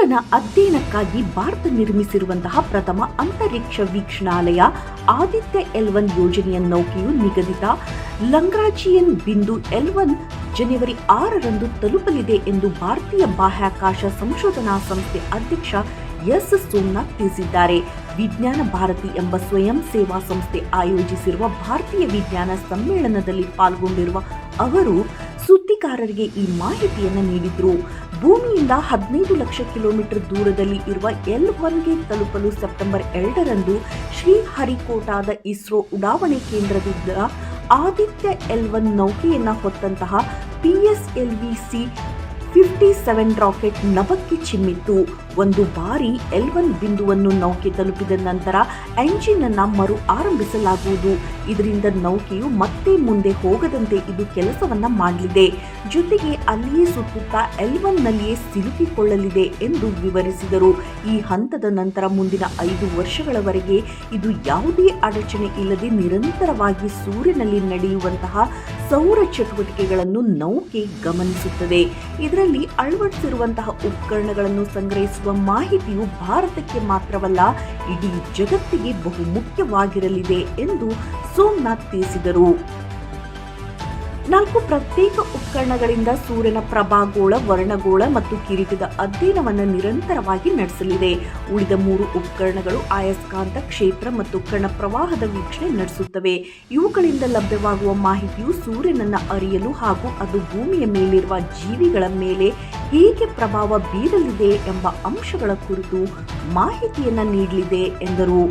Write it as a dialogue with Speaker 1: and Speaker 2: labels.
Speaker 1: ಸೂರ್ಯನ ಅಧ್ಯಯನಕ್ಕಾಗಿ ಭಾರತ ನಿರ್ಮಿಸಿರುವಂತಹ ಪ್ರಥಮ ಅಂತರಿಕ್ಷ ವೀಕ್ಷಣಾಲಯ ಆದಿತ್ಯ ಎಲ್ ಒನ್ ಯೋಜನೆಯ ನೌಕೆಯು ನಿಗದಿತ ಲಂಗ್ರಾಜಿಯನ್ ಬಿಂದು ಎಲ್ ಒನ್ ಜನವರಿ ಆರರಂದು ತಲುಪಲಿದೆ ಎಂದು ಭಾರತೀಯ ಬಾಹ್ಯಾಕಾಶ ಸಂಶೋಧನಾ ಸಂಸ್ಥೆ ಅಧ್ಯಕ್ಷ ಎಸ್ ಸೋಮನಾಥ್ ತಿಳಿಸಿದ್ದಾರೆ. ವಿಜ್ಞಾನ ಭಾರತಿ ಎಂಬ ಸ್ವಯಂ ಸೇವಾ ಸಂಸ್ಥೆ ಆಯೋಜಿಸಿರುವ ಭಾರತೀಯ ವಿಜ್ಞಾನ ಸಮ್ಮೇಳನದಲ್ಲಿ ಪಾಲ್ಗೊಂಡಿರುವ ಅವರು ಸುದ್ದಿಗಾರರಿಗೆ ಈ ಮಾಹಿತಿಯನ್ನು ನೀಡಿದ್ರು. ಭೂಮಿಯಿಂದ ಹದಿನೈದು ಲಕ್ಷ ಕಿಲೋಮೀಟರ್ ದೂರದಲ್ಲಿ ಇರುವ ಎಲ್ ಒನ್ಗೆ ತಲುಪಲು ಸೆಪ್ಟೆಂಬರ್ ಎರಡರಂದು ಶ್ರೀಹರಿಕೋಟಾದ ಇಸ್ರೋ ಉಡಾವಣೆ ಕೇಂದ್ರದಿಂದ ಆದಿತ್ಯ ಎಲ್ ಒನ್ ನೌಕೆಯನ್ನ ಹೊತ್ತಂತಹ PSLV C fifty seven rocket ನಭಕ್ಕೆ ಚಿಮ್ಮಿತ್ತು. ಒಂದು ಬಾರಿ ಎಲ್ ಬಿಂದುವನ್ನು ನೌಕೆ ತಲುಪಿದ ನಂತರ ಎಂಜಿನ್ ಅನ್ನು ಮರು ಆರಂಭಿಸಲಾಗುವುದು. ಇದರಿಂದ ನೌಕೆಯು ಮತ್ತೆ ಮುಂದೆ ಹೋಗದಂತೆ ಇದು ಕೆಲಸವನ್ನ ಮಾಡಲಿದೆ. ಜೊತೆಗೆ ಅಲ್ಲಿಯೇ ಸುತ್ತುತ್ತಾ ಎಲ್ ನಲ್ಲಿಯೇ ಸಿಲುಕಿಕೊಳ್ಳಲಿದೆ ಎಂದು ವಿವರಿಸಿದರು. ಈ ಹಂತದ ನಂತರ ಮುಂದಿನ ಐದು ವರ್ಷಗಳವರೆಗೆ ಇದು ಯಾವುದೇ ಅಡಚಣೆ ಇಲ್ಲದೆ ನಿರಂತರವಾಗಿ ಸೂರ್ಯನಲ್ಲಿ ನಡೆಯುವಂತಹ ಸೌರ ಚಟುವಟಿಕೆಗಳನ್ನು ನೌಕೆ ಗಮನಿಸುತ್ತದೆ. ಇದರಲ್ಲಿ ಅಳವಡಿಸಿರುವಂತಹ ಉಪಕರಣಗಳನ್ನು ಸಂಗ್ರಹಿಸುವ ಮಾಹಿತಿಯು ಭಾರತಕ್ಕೆ ಮಾತ್ರವಲ್ಲ ಇಡೀ ಜಗತ್ತಿಗೆ ಬಹು ಮುಖ್ಯವಾಗಿರಲಿದೆ ಎಂದು ಸೋಮನಾಥ್ ತಿಳಿಸಿದರು. ನಾಲ್ಕು ಪ್ರತ್ಯೇಕ ಉಪಕರಣಗಳಿಂದ ಸೂರ್ಯನ ಪ್ರಭಾಗೋಳ, ವರ್ಣಗೋಳ ಮತ್ತು ಕಿರೀಟದ ಅಧ್ಯಯನವನ್ನು ನಿರಂತರವಾಗಿ ನಡೆಸಲಿದೆ. ಉಳಿದ ಮೂರು ಉಪಕರಣಗಳು ಆಯಸ್ಕಾಂತ ಕ್ಷೇತ್ರ ಮತ್ತು ಕಣ ಪ್ರವಾಹದ ವೀಕ್ಷಣೆ ನಡೆಸುತ್ತವೆ. ಇವುಗಳಿಂದ ಲಭ್ಯವಾಗುವ ಮಾಹಿತಿಯು ಸೂರ್ಯನನ್ನು ಅರಿಯಲು ಹಾಗೂ ಅದು ಭೂಮಿಯ ಮೇಲಿರುವ ಜೀವಿಗಳ ಮೇಲೆ ಹೇಗೆ ಪ್ರಭಾವ ಬೀರಲಿದೆ ಎಂಬ ಅಂಶಗಳ ಕುರಿತು ಮಾಹಿತಿಯನ್ನು ನೀಡಲಿದೆ ಎಂದರು.